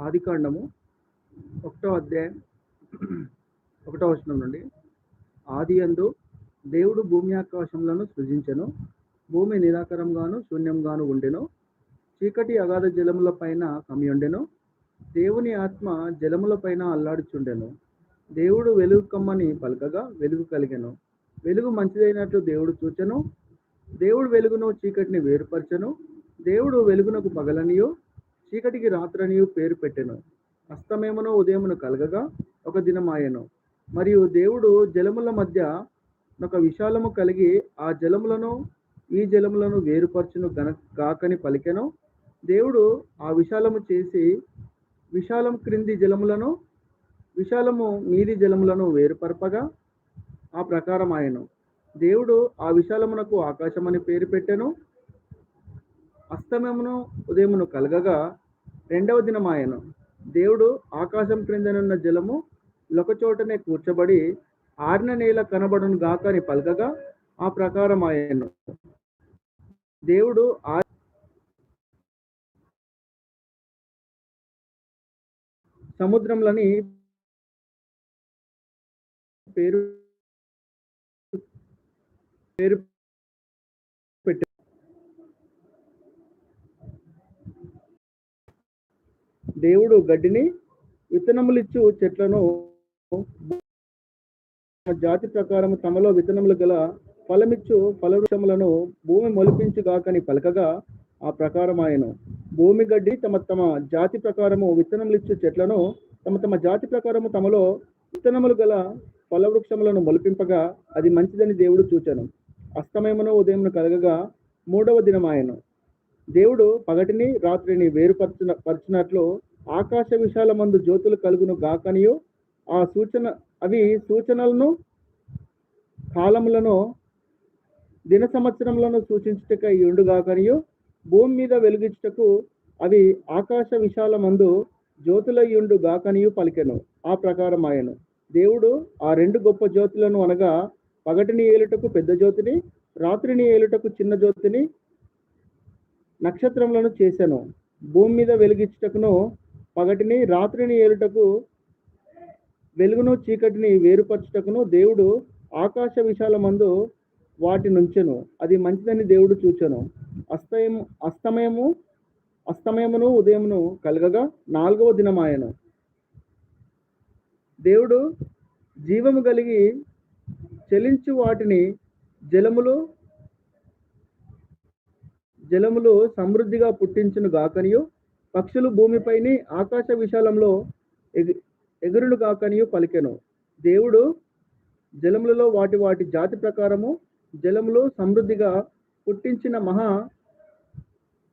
ఆదికాండము ఒకటో అధ్యాయం ఒకటో వచనం నుండి. ఆది అందు దేవుడు భూమి ఆకాశములను సృజించెను భూమి నిరాకరంగాను శూన్యంగాను ఉండెను చీకటి అగాధ జలముల పైన కమ్యుండెను దేవుని ఆత్మ జలముల పైన అల్లాడుచుండెను. దేవుడు వెలుగు కమ్మని పలకగా వెలుగు కలిగెను. వెలుగు మంచిదైనట్లు దేవుడు చూచెను దేవుడు వెలుగును చీకటిని వేరుపరచను దేవుడు వెలుగునకు పగలనియో చీకటికి రాత్రనియు పేరు పెట్టెను. అస్తమేమనో ఉదయమును కలగగా ఒక దినమాయను. మరియు దేవుడు జలముల మధ్య ఒక విశాలము కలిగి ఆ జలములను ఈ జలములను వేరుపరచును గన గాకని పలికెను. దేవుడు ఆ విశాలము చేసి విశాలం క్రింది జలములను విశాలము మీది జలములను వేరుపరపగా ఆ ప్రకారం ఆయను దేవుడు ఆ విశాలమునకు ఆకాశమని పేరు పెట్టెను. అస్తమమును ఉదయమును కలగగా రెండవ దినమాయను. దేవుడు ఆకాశం క్రిందనున్న జలము లొకచోటనే కూర్చబడి ఆరిన నేల కనబడును గాక అని పలకగా ఆ ప్రకారం ఆయను దేవుడు ఆ సముద్రంలని పేరు పేరు పెట్టి దేవుడు గడ్డిని విత్తనములిచ్చు చెట్లను జాతి ప్రకారం తమలో విత్తనములు గల ఫలమిచ్చు ఫలవృక్షములను భూమి మొలిపించు గాకని పలకగా ఆ ప్రకారం ఆయన భూమి గడ్డి తమ తమ జాతి ప్రకారము విత్తనములిచ్చు చెట్లను తమ తమ జాతి ప్రకారము తమలో విత్తనములు గల ఫలవృక్షములను మొలిపింపగా అది మంచిదని దేవుడు చూచాను. అస్తమయమును ఉదయమును కలగగా మూడవ దినమాయను. దేవుడు పగటిని రాత్రిని వేరుపరచున పరచినట్లు ఆకాశ విశాలమందు జ్యోతులు కలుగును గాకనియు. ఆ సూచన అవి సూచనలను కాలములను దిన సంవత్సరములను సూచించుటకై ఉండుగాకనియు భూమి మీద వెలిగించుటకు అవి ఆకాశ విశాలమందు జ్యోతులయ్యుండు గాకనియు పలికెను. ఆ ప్రకారం ఆయను దేవుడు ఆ రెండు గొప్ప జ్యోతులను అనగా పగటిని ఏలుటకు పెద్ద జ్యోతిని రాత్రిని ఏలుటకు చిన్న జ్యోతిని నక్షత్రములను చేశాను భూమి మీద వెలిగించుటకును పగటిని రాత్రిని ఏలుటకు వెలుగును చీకటిని వేరుపరచుటకును దేవుడు ఆకాశ విశాలమందు వాటి నుంచెను. అది మంచిదని దేవుడు చూచెను. అస్తయం అస్తమయము అస్తమయమును ఉదయమును కలగగా నాలుగవ దినమాయను. దేవుడు జీవము కలిగి చెలించు వాటిని జలములు జలములు సమృద్ధిగా పుట్టించును గాకనియు పక్షులు భూమిపైని ఆకాశ విశాలంలో ఎగి ఎగురులు కాకనియు పలికెను. దేవుడు జలములలో వాటి వాటి జాతి ప్రకారము జలములు సమృద్ధిగా పుట్టించిన మహా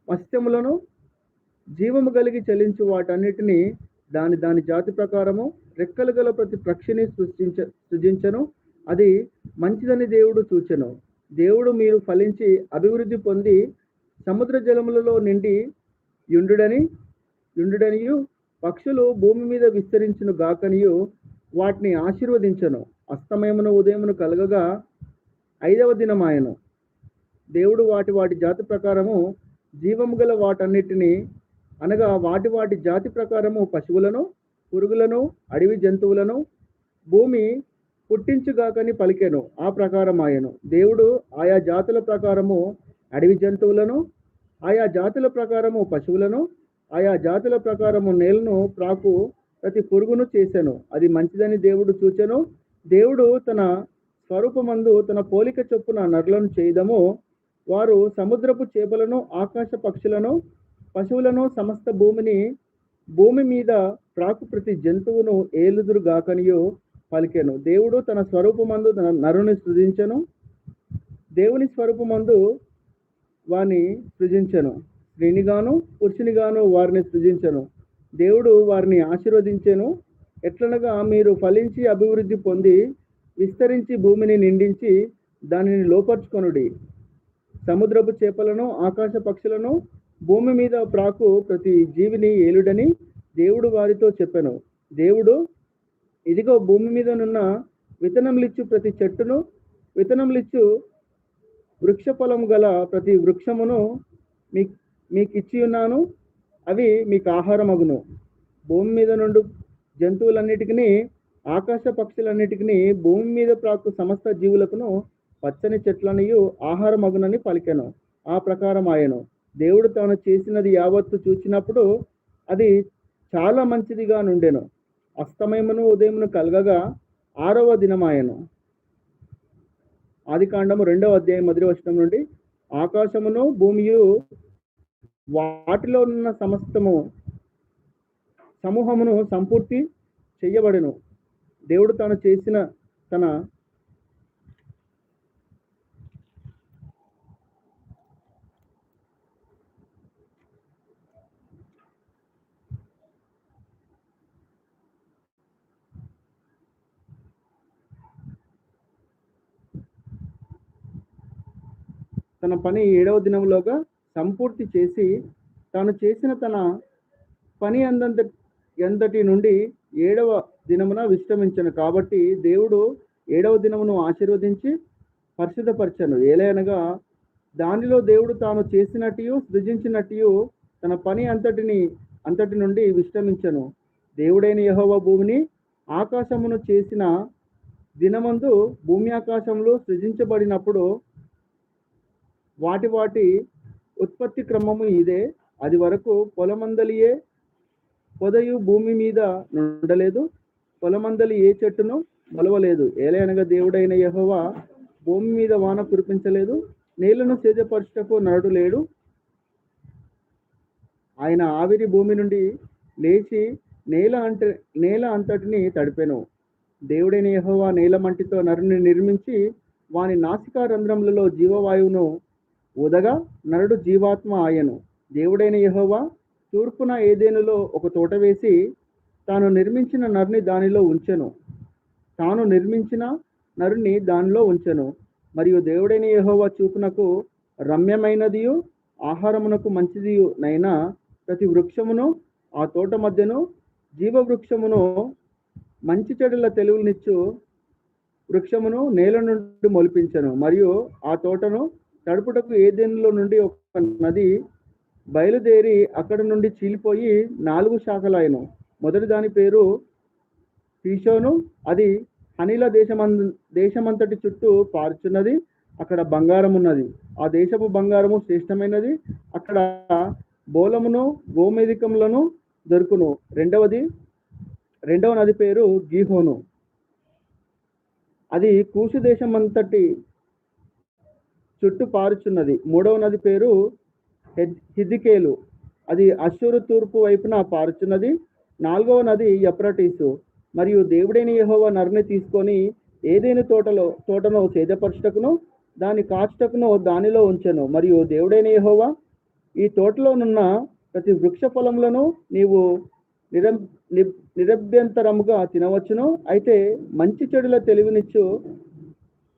మత్స్యములను జీవము కలిగి చెల్లించు వాటన్నిటిని దాని దాని జాతి ప్రకారము రెక్కలు గల ప్రతి పక్షిని సృష్టించ సృజించను. అది మంచిదని దేవుడు చూచెను. దేవుడు మీరు ఫలించి అభివృద్ధి పొంది సముద్ర జలములలో నిండి యుండుడని యుండుడనియు పక్షులు భూమి మీద విస్తరించును గాకనియు వాటిని ఆశీర్వదించను. అస్తమయమును ఉదయమును కలగగా ఐదవ దినమాయను. దేవుడు వాటి వాటి జాతి ప్రకారము జీవము గల వాటన్నిటిని అనగా వాటి వాటి జాతి ప్రకారము పశువులను పురుగులను అడవి జంతువులను భూమి పుట్టించుగాకని పలికెను. ఆ ప్రకారం ఆయను దేవుడు ఆయా జాతుల ప్రకారము అడవి జంతువులను ఆయా జాతుల ప్రకారము పశువులను ఆయా జాతుల ప్రకారము నేలను ప్రాకు ప్రతి పురుగును చేశాను అది మంచిదని దేవుడు చూచెను. దేవుడు తన స్వరూపమందు తన పోలిక చొప్పున నరులను చేయదము. వారు సముద్రపు చేపలను ఆకాశ పక్షులను పశువులను సమస్త భూమిని భూమి మీద ప్రాకు ప్రతి జంతువును ఏలుదురుగాకనియో పలికెను. దేవుడు తన స్వరూపమందు తన నరుని సృజించను దేవుని స్వరూపమందు వారిని సృజించను. స్త్రీనిగాను పురుషునిగాను వారిని సృజించను. దేవుడు వారిని ఆశీర్వదించెను. ఎట్లనగా మీరు ఫలించి అభివృద్ధి పొంది విస్తరించి భూమిని నిండించి దానిని లోపర్చుకొనుడి. సముద్రపు చేపలను ఆకాశ పక్షులను భూమి మీద ప్రాకు ప్రతి జీవిని ఏలుడని దేవుడు వారితో చెప్పాను. దేవుడు ఇదిగో భూమి మీద నున్న విత్తనములిచ్చు ప్రతి చెట్టును విత్తనములిచ్చు వృక్ష గల ప్రతి వృక్షమును మీ మీకు ఇచ్చి ఉన్నాను అవి మీకు ఆహారమగును. భూమి మీద నుండి జంతువులన్నిటికీ ఆకాశ పక్షులన్నిటికీ భూమి మీద ప్రాకు సమస్త జీవులకును పచ్చని చెట్లనియు ఆహారమగునని పలికెను. ఆ ప్రకారం ఆయను. దేవుడు తాను చేసినది యావత్తు చూచినప్పుడు అది చాలా మంచిదిగా నుండెను. అస్తమయమును ఉదయమును కలగగా ఆరవ దినమాయను. ఆదికాండము రెండవ అధ్యాయం మొదటి వచ్చిన నుండి ఆకాశమును భూమియు వాటిలో ఉన్న సమస్తము సమూహమును సంపూర్తి చేయబడను. దేవుడు తాను చేసిన తన తన పని ఏడవ దినంలోగా సంపూర్తి చేసి తాను చేసిన తన పని అందంత ఎంతటి నుండి ఏడవ దినమున విశ్రమించను. కాబట్టి దేవుడు ఏడవ దినమును ఆశీర్వదించి పరిశుద్ధపరచను. ఏలైనగా దానిలో దేవుడు తాను చేసినట్టు సృజించినట్టు తన పని అంతటిని అంతటి నుండి విశ్రమించను. దేవుడైన యహోవ భూమిని ఆకాశమును చేసిన దినమందు భూమి ఆకాశంలో సృజించబడినప్పుడు వాటి వాటి ఉత్పత్తి క్రమము ఇదే. అది వరకు పొలమందలియే పొదయు భూమి మీద నుండలేదు. పొలమందలి ఏ చెట్టును మొలవలేదు. ఏలైనగా దేవుడైన యెహోవా భూమి మీద వాన కురిపించలేదు. నీళ్ళను సేదపరచుటకు నరుడు లేడు. ఆయన ఆవిరి భూమి నుండి లేచి నేల అంటే నేల అంతటిని తడిపెను. దేవుడైన యహోవా నేల మంటితో నరుని నిర్మించి వాని నాసికా రంధ్రములలో జీవవాయువును ఉదగా నరుడు జీవాత్మ ఆయను. దేవుడైన యహోవా తూర్పున ఏదేనులో ఒక తోట వేసి తాను నిర్మించిన నరుని దానిలో ఉంచెను. తాను నిర్మించిన నరుని దానిలో ఉంచెను. మరియు దేవుడైన యహోవా చూపునకు రమ్యమైనదియు ఆహారమునకు మంచిదియు నైనా ప్రతి వృక్షమును ఆ తోట మధ్యను జీవ వృక్షమును మంచి చెడుల తెలుగునిచ్చు వృక్షమును నేల నుండి మొలిపించను. మరియు ఆ తోటను తడుపుటకు ఏదేనులో నుండి ఒక నది బయలుదేరి అక్కడ నుండి చీలిపోయి నాలుగు శాఖలాయను మొదటి దాని పేరు పీషోను అది హనీల దేశమంద దేశమంతటి చుట్టూ పారుచున్నది అక్కడ బంగారం ఉన్నది ఆ దేశపు బంగారము శ్రేష్టమైనది అక్కడ బోలమును గోమేదికములను దొరుకును. రెండవది రెండవ నది పేరు గీహోను. అది కూసు దేశమంతటి చుట్టూ పారుచున్నది మూడవ నది పేరు హెద్- హిద్దికేలు అది అశ్వరు తూర్పు వైపున పారుచున్నది. నాలుగవ నది ఎప్రటీసు మరియు దేవుడైన యహోవ నరుని తీసుకొని ఏదైనా తోటలో తోటను సేదపరచుటకును దాని కాచుటకును దానిలో ఉంచెను. మరియు దేవుడైన యెహోవా ఈ తోటలోనున్న ప్రతి వృక్ష ఫలములను నీవు నిరం ని- నిరభ్యంతరముగా తినవచ్చును. అయితే మంచి చెడుల తెలివినిచ్చు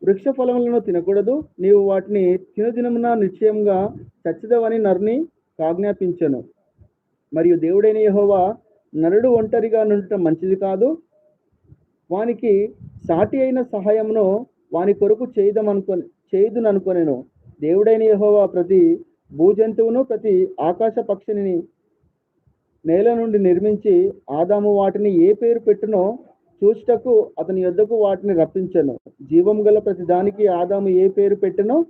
వృక్ష ఫలములను తినకూడదు. నీవు వాటిని తినదినమున నిశ్చయంగా చచ్చిదవని నరుని ఆజ్ఞాపించెను. మరియు దేవుడైన యహోవా నరుడు ఒంటరిగా నుండటం మంచిది కాదు. వానికి సాటి అయిన సహాయమును వాని కొరకు చేయదమనుకొని చేయుదుననుకొనెను. దేవుడైన యహోవా ప్రతి భూజంతువును ప్రతి ఆకాశ పక్షిని నేల నుండి నిర్మించి ఆదాము వాటిని ఏ పేరు పెట్టునో చూచుటకు అతని యొద్దకు వాటిని రప్పించను. జీవం గల ప్రతి దానికి ఆదాము ఏ పేరు పెట్టనో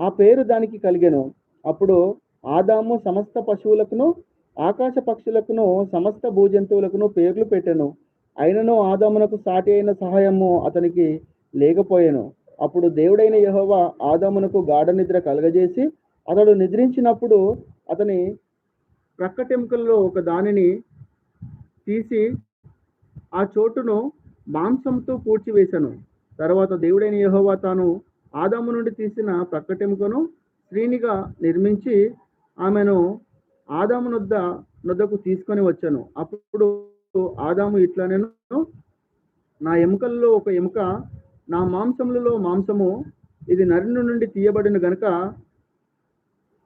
ఆ పేరు దానికి కలిగను. అప్పుడు ఆదాము సమస్త పశువులకును ఆకాశ పక్షులకును సమస్త భూజంతువులకును పేర్లు పెట్టెను. అయినను ఆదామునకు సాటి అయిన సహాయము అతనికి లేకపోయాను. అప్పుడు దేవుడైన యెహోవా ఆదామునకు గాఢ నిద్ర కలగజేసి అతడు నిద్రించినప్పుడు అతని ప్రక్కటెముకల్లో ఒక దానిని తీసి ఆ చోటును మాంసంతో పూడ్చివేశాను. తర్వాత దేవుడైన యహోవా తాను ఆదాము నుండి తీసిన ప్రకటింపును స్త్రీనిగా నిర్మించి ఆమెను ఆదాము నొద్ద నొద్దకు తీసుకొని వచ్చాను. అప్పుడు ఆదాము ఇట్లా నేను నా ఎముకల్లో ఒక ఎముక నా మాంసములలో మాంసము ఇది నరుని నుండి తీయబడిన గనుక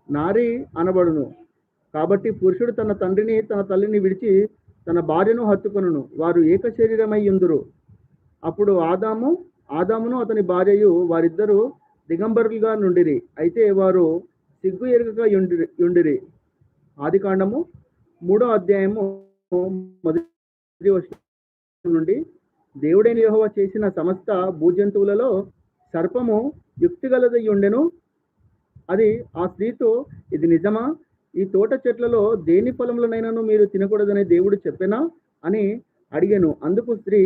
నారి అనబడును. కాబట్టి పురుషుడు తన తండ్రిని తన తల్లిని విడిచి తన భార్యను హత్తుకొనును. వారు ఏక శరీరమై ఉందురు. అప్పుడు ఆదాము ఆదామును అతని భార్యయు వారిద్దరూ దిగంబరులుగా నుండిరి. అయితే వారు సిగ్గు ఎరుగగా ఉండిరి యుండిరి ఆది కాండము మూడో అధ్యాయము మొదటి వచనం నుండి దేవుడైన యెహోవా చేసిన సమస్త భూజంతువులలో సర్పము యుక్తిగలదై ఉండెను. అది ఆ స్త్రీతో ఇది నిజమా? ఈ తోట చెట్లలో దేని ఫలములనైనాను మీరు తినకూడదని దేవుడు చెప్పెనా? అని అడిగాను. అందుకు స్త్రీ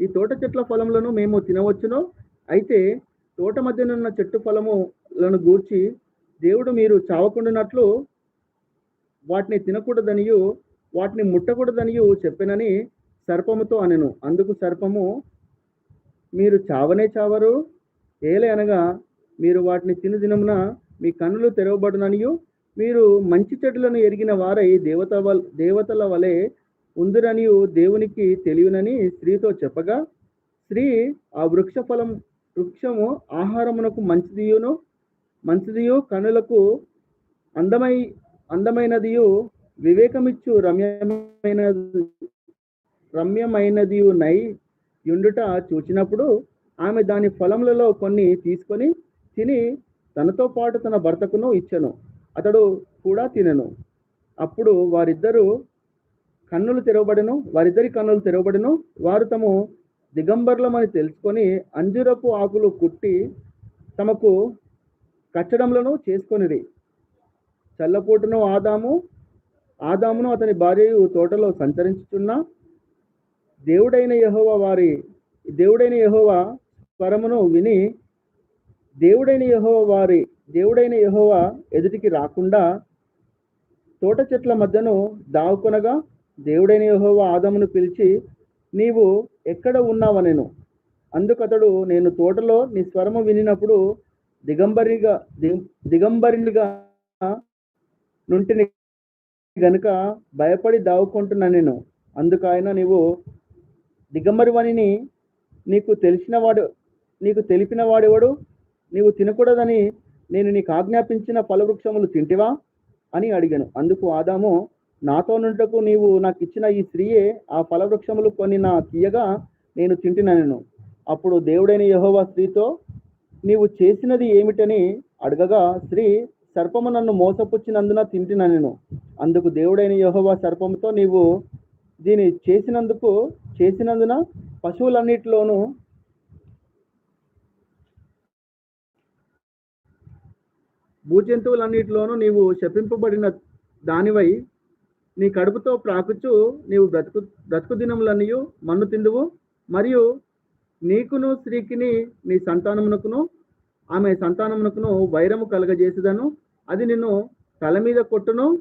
ఈ తోట చెట్ల ఫలములను మేము తినవచ్చును? అయితే తోట మధ్యనున్న చెట్టు ఫలములను గూర్చి దేవుడు మీరు చావకుండానట్లు వాటిని తినకూడదనియు వాటిని ముట్టకూడదనియు చెప్పినని సర్పముతో అనెను. అందుకు సర్పము మీరు చావనే చావరు ఏలే అనగా మీరు వాటిని తిను దినమున మీ కన్నులు తెరవబడుననియు మీరు మంచి చెడులను ఎరిగిన వారై దేవత దేవతల వలె ఉందిరనియు దేవునికి తెలియనని స్త్రీతో చెప్పగా స్త్రీ ఆ వృక్ష ఫలం వృక్షము ఆహారమునకు మంచిదియును మంచిదియు కనులకు అందమై అందమైనదియు వివేకమిచ్చు రమ్యమైన రమ్యమైనదియు నై యుండుట చూచినప్పుడు ఆమె దాని ఫలములలో కొన్ని తీసుకొని తిని తనతో పాటు తన భర్తకును ఇచ్చను. అతడు కూడా తినెను. అప్పుడు వారిద్దరూ కన్నులు తెరవబడను వారిద్దరి కన్నులు తెరవబడను. వారు తము దిగంబర్లమని తెలుసుకొని అంజురపు ఆకులు కుట్టి తమకు కచ్చడంలను చేసుకొనిది చల్లపూటను ఆదాము ఆదామును అతని భార్యయు తోటలో సంచరించుచున్న దేవుడైన యహోవ వారి దేవుడైన యహోవ స్వరమును విని దేవుడైన యహోవ వారి దేవుడైన యెహోవా ఎదుటికి రాకుండా తోట చెట్ల మధ్యను దావుకొనగా దేవుడైన యెహోవా ఆదమును పిలిచి నీవు ఎక్కడ ఉన్నావనెను? అందుకతడు నేను తోటలో నీ స్వరము వినినప్పుడు దిగంబరిగా దిగంబరినిగా నుంటిని గనుక భయపడి దావుకుంటున్నా నేను అందుకు ఆయన నీవు దిగంబరివనిని నీకు తెలిసిన వాడు నీకు తెలిపిన వాడెవడు నీవు తినకూడదని నేను నీకు ఆజ్ఞాపించిన ఫలవృక్షములు తింటివా? అని అడిగాను. అందుకు ఆదాము నాతో నుండకు నీవు నాకు ఇచ్చిన ఈ స్త్రీయే ఆ ఫలవృక్షములు కొన్ని నా తీయగా నేను తింటినను. అప్పుడు దేవుడైన యహోవా స్త్రీతో నీవు చేసినది ఏమిటని అడగగా స్త్రీ సర్పము నన్ను మోసపుచ్చినందున తింటినను. అందుకు దేవుడైన యహోవా సర్పముతో నీవు దీని చేసినందుకు చేసినందున పశువులన్నిటిలోనూ భూజంతువులన్నిటిలోనూ నీవు శపింపబడిన దానివై నీ కడుపుతో ప్రాకుచు నీవు బ్రతుకు బ్రతుకు దినములన్నయు మన్ను తిందువు. మరియు నీకును స్త్రీకిని నీ సంతానమునకును ఆమె సంతానమునకును వైరము కలగజేసేదను. అది నిన్ను తల మీద కొట్టును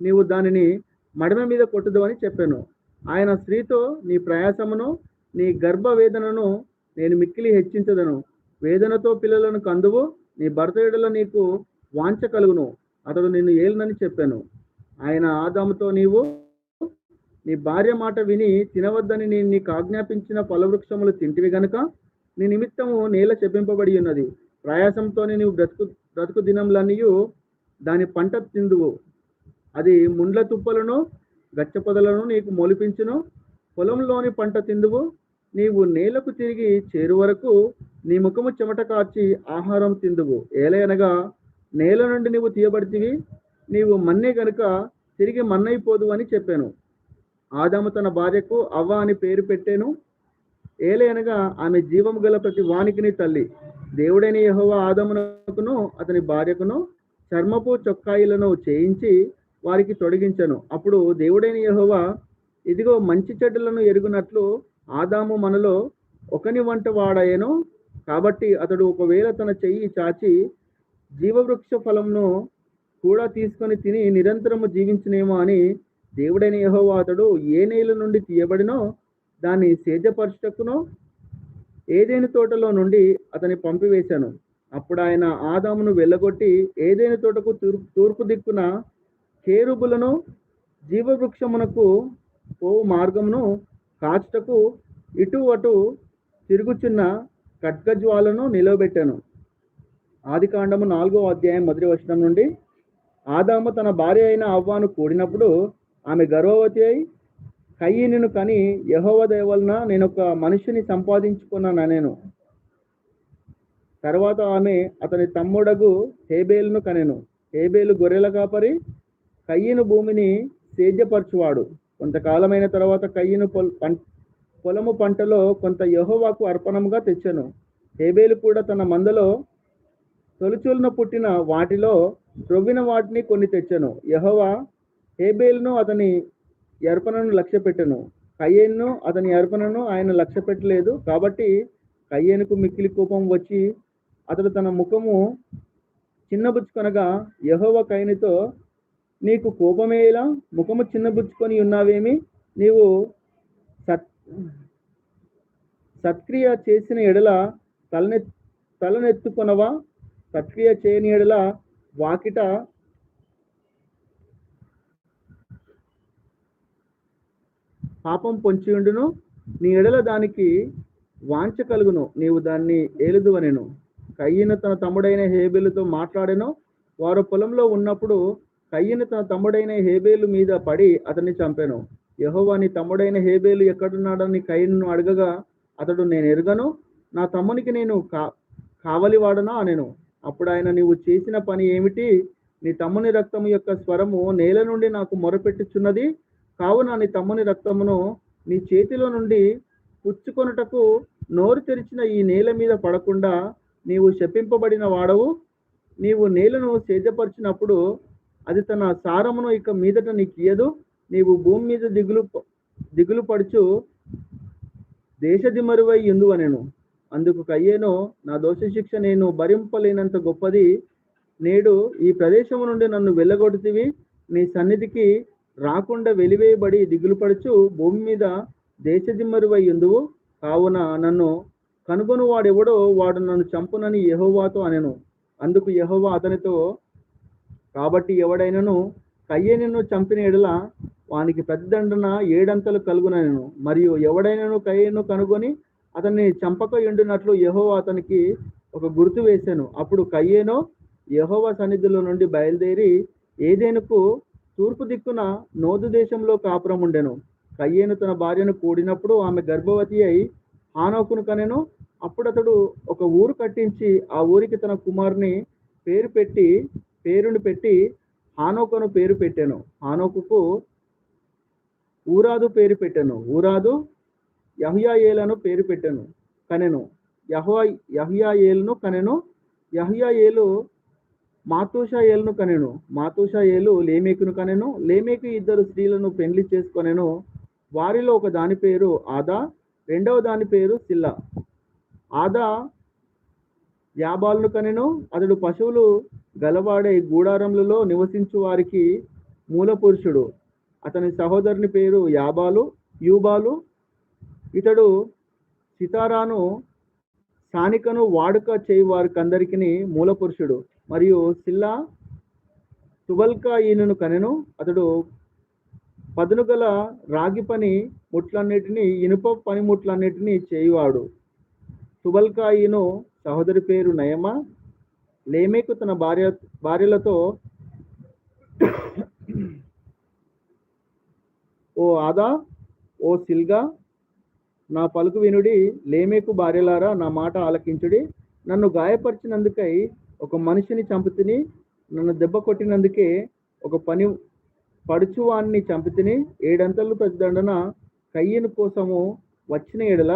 నీవు దానిని మడమ మీద కొట్టుదు అని చెప్పాను. ఆయన స్త్రీతో నీ ప్రయాసమును నీ గర్భ వేదనను నేను మిక్కిలి హెచ్చించదను. వేదనతో పిల్లలను కందువు నీ భర్త నీకు వాంఛ కలుగును. అతడు నిన్ను ఏలినని చెప్పాను. ఆయన ఆదాముతో నీవు నీ భార్య మాట విని తినవద్దని నేను నీకు ఆజ్ఞాపించిన ఫలవృక్షములు తింటివి గనుక నీ నిమిత్తము నేల చెప్పింపబడి ఉన్నది. ప్రయాసంతో నీవు బ్రతుకు బ్రతుకు దినంలనియు దాని పంట తిందువు. అది ముండ్ల తుప్పలను గచ్చపొదలను నీకు మొలిపించును. పొలంలోని పంట తిందువు. నీవు నేలకు తిరిగి చేరు వరకు నీ ముఖము చెమట కార్చి ఆహారం తిందువు. ఏలయనగా నేల నుండి నీవు తీయబడితివి నీవు మన్నే గనుక తిరిగి మన్నైపోదు అని చెప్పాను. ఆదాము తన భార్యకు అవ్వ అని పేరు పెట్టాను. ఏలే అనగా ఆమె జీవం గల ప్రతి వానికిని తల్లి. దేవుడైన యహోవ ఆదమునకును అతని భార్యకును చర్మపు చొక్కాయిలను చేయించి వారికి తొడిగించను. అప్పుడు దేవుడైన యహోవ ఇదిగో మంచి చెడ్డలను ఎరుగునట్లు ఆదాము మనలో ఒకని వంట వాడాయను. కాబట్టి అతడు ఒకవేళ తన చెయ్యి చాచి జీవవృక్ష ఫలంను కూడా తీసుకొని తిని నిరంతరము జీవించునేమో అని దేవుడైన యహోవా అతడు ఏ నేల నుండి తీయబడినో దాన్ని సేజపరచుటకును ఏదేని తోటలో నుండి అతని పంపివేశాను. అప్పుడు ఆయన ఆదామును వెళ్ళగొట్టి ఏదేని తోటకు తూర్పు తూర్పు దిక్కున కేరుబులను జీవవృక్షమునకు ఓ మార్గమును కాచుటకు ఇటు అటు తిరుగుచున్న ఖడ్గజ్వాలను నిలవబెట్టాను. ఆది కాండము నాలుగో అధ్యాయం మొదటి వచనం నుండి ఆదాము తన భార్య అయిన అవ్వాను కూడినప్పుడు ఆమె గర్భవతి అయి కయ్యిను కని యహోవ దయ వలన నేను ఒక మనిషిని సంపాదించుకున్నాను నేను తర్వాత ఆమె అతని తమ్ముడగు హేబేలును కనెను. హేబేలు గొర్రెల కాపరి కయ్యను భూమిని సేద్యపరచువాడు. కొంతకాలమైన తర్వాత కయ్యను పొల్ పం- పొలము పంటలో కొంత యహోవాకు అర్పణముగా తెచ్చెను. హేబేలు కూడా తన మందలో తొలిచూలున పుట్టిన వాటిలో త్రొవ్విన వాటిని కొన్ని తెచ్చెను. యహోవా హేబేల్ను అతని ఎర్పణను లక్ష్య పెట్టెను కయ్యేను అతని ఎర్పణను ఆయన లక్ష్య పెట్టలేదు కాబట్టి కయ్యేనుకు మిక్కిలి కోపం వచ్చి అతడు తన ముఖము చిన్నబుచ్చుకొనగా యహోవ కైనితో నీకు కోపమేలా ముఖము చిన్నబుచ్చుకొని ఉన్నావేమి? నీవు సత్ సత్క్రియ చేసిన ఎడల తలనె తలనెత్తుకొనవా? సక్రియ చేయని ఎడల వాకిట పాపం పొంచియుండును. నీ ఎడల దానికి వాంఛ కలుగును. నీవు దాన్ని ఏలుదువనెను. కయ్యను తన తమ్ముడైన హేబేలుతో మాట్లాడెను. వారు పొలంలో ఉన్నప్పుడు కయ్యను తన తమ్ముడైన హేబేలు మీద పడి అతన్ని చంపాను. యెహోవా నీ తమ్ముడైన హేబేలు ఎక్కడున్నాడని కయ్యను అడగగా అతడు నేను ఎరుగను. నా తమ్మునికి నేను కా కావలివాడనా? అనెను. అప్పుడు ఆయన నీవు చేసిన పని ఏమిటి? నీ తమ్ముని రక్తము యొక్క స్వరము నేల నుండి నాకు మొరపెట్టుచున్నది. కావున నీ తమ్ముని రక్తమును నీ చేతిలో నుండి పుచ్చుకొనుటకు నోరు తెరిచిన ఈ నేల మీద పడకుండా నీవు శపింపబడిన వాడవు. నీవు నేలను సేద్యపరిచినప్పుడు అది తన సారమును ఇక మీదట నీకు ఇయ్యదు నీవు భూమి మీద దిగులు దిగులు పడుచు దేశదిమరువై ఎందువనెను అందుకు కయ్యేను నా దోష శిక్ష నేను భరింపలేనంత గొప్పది. నేడు ఈ ప్రదేశము నుండి నన్ను వెళ్ళగొడుతివి. నీ సన్నిధికి రాకుండా వెలివేయబడి దిగులు పడుచు భూమి మీద దేశదిమ్మరువై ఎందువు? కావున నన్ను కనుగొను వాడెవడో వాడు నన్ను చంపునని యహోవాతో అనెను. అందుకు యహోవా అతనితో కాబట్టి ఎవడైనను కయ్యేనను చంపిన ఎడల వానికి పెద్దండన ఏడంతలు కలుగునను మరియు ఎవడైనను కయ్యను కనుగొని అతన్ని చంపక ఎండునట్లు యహోవ అతనికి ఒక గుర్తు వేశాను. అప్పుడు కయ్యేనో యహోవ సన్నిధిలో నుండి బయలుదేరి ఏదేనుకు తూర్పు దిక్కున నోదు దేశంలో కాపురం ఉండెను. కయ్యేను తన భార్యను కూడినప్పుడు ఆమె గర్భవతి అయి హానోకును కనెను. అప్పుడు అతడు ఒక ఊరు కట్టించి ఆ ఊరికి తన కుమారుని పేరు పెట్టి పేరును పెట్టి హానోకను పేరు పెట్టాను. హానోకుకు ఊరాదు పేరు పెట్టాను. ఊరాదు యహ్యాయేలను పేరు పెట్టను కనెను. యహ్వా యహ్యాయేలును కనెను. యహ్యాయేలు మాతూషాయేలును కనెను. మాతూషాయేలు లేమేకును కనెను. లేమేకు ఇద్దరు స్త్రీలను పెండ్లి చేసుకొనెను. వారిలో ఒక దాని పేరు ఆదా రెండవ దాని పేరు సిల్లా. ఆదా యాబాలను కనెను. అతడు పశువులు గలవాడే గూడారములలో నివసించు వారికి మూల పురుషుడు అతని సహోదరుని పేరు యాబాలు యూబాలు. ఇతడు సితారాను సానికను వాడుక చేయి వారికందరికి మూల పురుషుడు మరియు సిల్లా తువల్కా ఈయనను కనెను. అతడు పదును గల రాగి పని ముట్లన్నిటినీ ఇనుప పనిముట్లన్నిటినీ చేయువాడు. తుబల్కాయిను సహోదరి పేరు నయమ. లేమేకు తన భార్య భార్యలతో ఓ ఆదా ఓ సిల్గా నా పలుకు వినుడి లేమేకు భార్యలారా నా మాట ఆలకించుడి. నన్ను గాయపరిచినందుకై ఒక మనిషిని చంపుతిని నన్ను దెబ్బ కొట్టినందుకే ఒక పని పడుచువాన్ని చంపితిని. ఏడంతలు ప్రతిదండన కయ్యను కోసము వచ్చిన ఎడల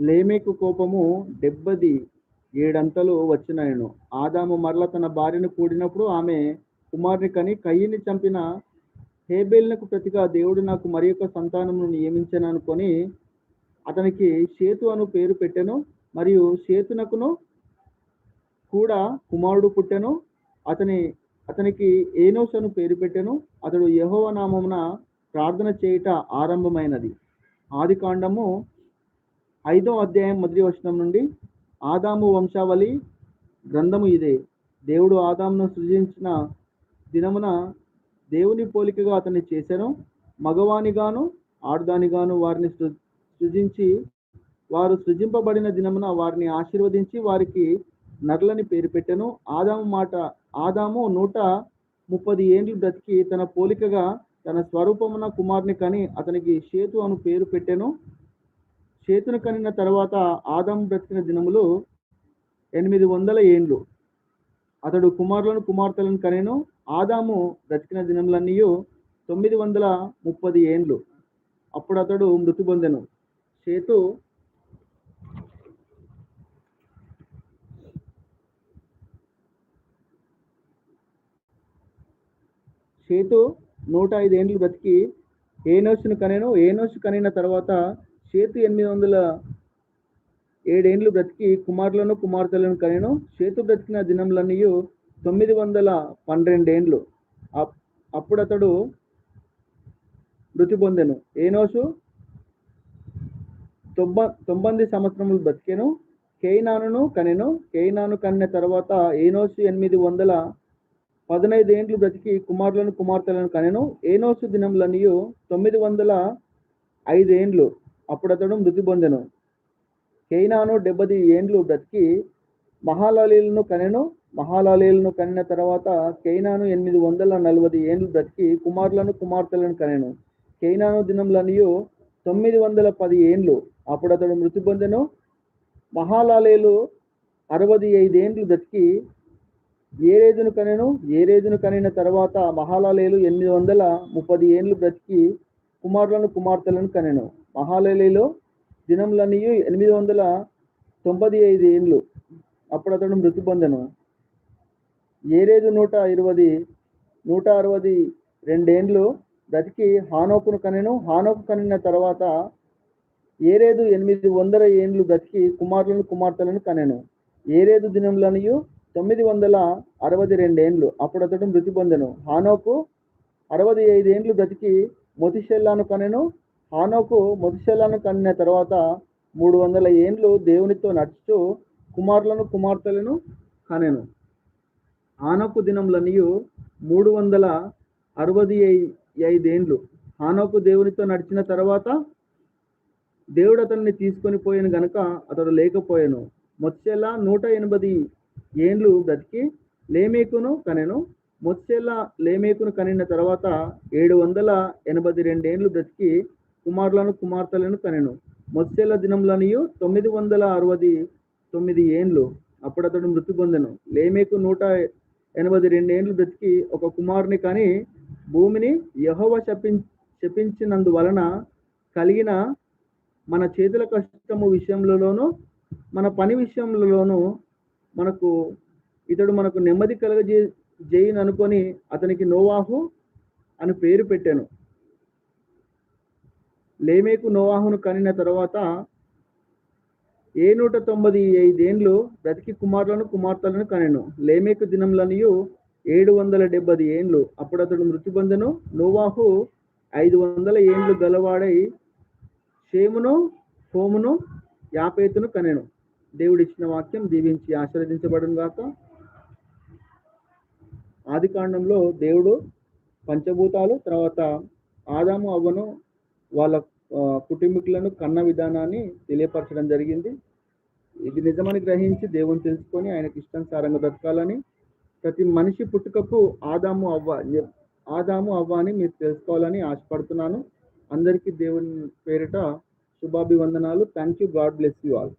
లేమేకు కోపము డెబ్బది ఏడంతలు వచ్చినాయను. ఆదాము మరల తన భార్యను కూడినప్పుడు ఆమె కుమారుని కని కయ్యిని చంపిన హేబేల్నకు ప్రతిగా దేవుడు నాకు మరి యొక్క సంతానమును నియమించను అనుకొని అతనికి సేతు అను పేరు పెట్టెను. మరియు సేతునకును కూడా కుమారుడు పుట్టెను. అతని అతనికి ఏనోస్ అను పేరు పెట్టెను. అతడు యహోవ నామమున ప్రార్థన చేయుట ఆరంభమైనది. ఆది కాండము ఐదో అధ్యాయం మొదటి వచనం నుండి ఆదాము వంశావళి గ్రంథము ఇదే. దేవుడు ఆదామును సృజించిన దినమున దేవుని పోలికగా అతన్ని చేశాను. మగవానిగాను ఆడదానిగాను వారిని సృ- సృజించి వారు సృజింపబడిన దినమున వారిని ఆశీర్వదించి వారికి నర్లని పేరు పెట్టాను. ఆదాము మాట ఆదాము నూట ముప్పది ఏండ్లు బ్రతికి తన పోలికగా తన స్వరూపమున కుమార్ని కని అతనికి సేతు అను పేరు పెట్టెను. చేతును కనిన తర్వాత ఆదం బ్రతికిన దినములు ఎనిమిది వందల ఏండ్లు. అతడు కుమారులను కుమార్తెలను కనెను ఆదాము బ్రతికిన దినములన్నీ తొమ్మిది వందల ముప్పది ఏండ్లు. అప్పుడు అతడు మృతి పొందెను. చేతు చేతు నూట ఐదు ఏండ్లు బ్రతికి ఏనోసును కనెను ఏనోసు కనిన తర్వాత చేతు ఎనిమిది వందల ఏడేండ్లు బ్రతికి కుమారులను కుమార్తెలను కనెను. చేతు బ్రతికిన దినంలన్నీ తొమ్మిది వందల పన్నెండేండ్లు. అప్- అప్పుడు అతడు మృతి పొందెను. ఏనోసు తొంభ తొంభై సంవత్సరములు బ్రతికెను. కేయినానును కనెను. కేయినాను కన్న తర్వాత ఏనోసు ఎనిమిది వందల పదనైదు ఏండ్లు బ్రతికి కుమారులను కుమార్తెలను కనెను. ఏనోసు దినములన్నీ తొమ్మిది వందల ఐదేండ్లు. అప్పుడతడు అప్పుడు అతడు మృతి పొందెను. కేయినాను డెబ్బది ఏండ్లు బ్రతికి మహాలాలీలను కనెను. మహాలాలీలను కనిన తర్వాత కేయినాను ఎనిమిది వందల నలభై ఏండ్లు బ్రతికి కుమారులను కుమార్తెలను కనెను. కేయినాను దినంలనియు తొమ్మిది వందల పది ఏండ్లు అప్పుడు అతడు మృతి పొందెను. మహాలాలేలు అరవై ఐదేండ్లు బ్రతికి ఏరేదును కనెను. ఏరేదును కనిన తర్వాత మహాలాలేలు ఎనిమిది వందల ముప్పది ఏండ్లు బ్రతికి కుమారులను కుమార్తెలను కనెను. మహాలయలో దినములన్నీ ఎనిమిది వందల తొంభై ఐదు ఏండ్లు. అప్పుడు అతడు మృతి పొందెను. ఏరేదు నూట ఇరవై నూట అరవై రెండేండ్లు బ్రతికి హానోకును కనెను. హానోకు కనిన తర్వాత ఏరేదు ఎనిమిది వందల ఏండ్లు బ్రతికి కుమారులను కుమార్తెలను కనెను. ఏరేదు దినములనియు తొమ్మిది వందల అరవై రెండేండ్లు. అప్పుడు అతడు మృతి పొందెను. హానోకు అరవై ఐదేండ్లు బ్రతికి మొతిషెల్లాను కనెను హానోకు మొతిషెల్లాను కనిన తర్వాత మూడు వందల ఏండ్లు దేవునితో నడుస్తూ కుమారులను కుమార్తెలను కనెను. ఆనోకు దినములనియు మూడు వందల అరవై ఐదేండ్లు హానోకు దేవునితో నడిచిన తర్వాత దేవుడు అతన్ని తీసుకొని పోయిన గనుక అతడు లేకపోయాను. మొత్సెల నూట ఎనభై ఏండ్లు బ్రతికి లేమేకును కనెను. మొత్సెల లేమేకును కనిన తర్వాత ఏడు వందల ఎనభై రెండేండ్లు బ్రతికి కుమారులను కుమార్తెలను కనెను. మొత్సెల దినంలోనియు తొమ్మిది వందల అరవై తొమ్మిది ఏండ్లు. అప్పుడు అతడు మృతి పొందెను. లేమేకు నూట ఎనభై రెండేండ్లు బ్రతికి ఒక కుమారుని కానీ భూమిని యహోవ శపిం శపించినందువలన కలిగిన మన చేతుల కష్టము విషయంలోనూ మన పని విషయంలోనూ మనకు ఇతడు మనకు నెమ్మది కలగజే జైన్ అనుకొని అతనికి నోవాహు అని పేరు పెట్టాను. లేమేకు నోవాహును కనిన తర్వాత ఏ నూట తొంభై ఐదేండ్లు బ్రతికి కుమారులను కుమార్తెలను కనెను. లేమేకు దినంలనియు ఏడు వందల డెబ్బై ఏండ్లు. అప్పుడు అతడు మృతి పొందెను. నోవాహు ఐదు వందల ఏండ్లు గలవాడై షేమును హోమును యాపేతును కనెను. దేవుడిచ్చిన వాక్యం దీవించి ఆశీర్వదించబడును గాక ఆది కాండంలో దేవుడు పంచభూతాలు తర్వాత ఆదాము అవ్వను వాళ్ళ కుటుంబీకులను కన్న విధానాన్ని తెలియపరచడం జరిగింది. ఇది నిజమని గ్రహించి దేవుని తెలుసుకొని ఆయనకి ఇష్టానుసారంగా బ్రతకాలని ప్రతి మనిషి పుట్టుకకు ఆదాము అవ్వ ఆదాము అవ్వ అని మీరు తెలుసుకోవాలని ఆశపడుతున్నాను. అందరికీ దేవుని పేరిట శుభాభివందనాలు. Thank you God bless you all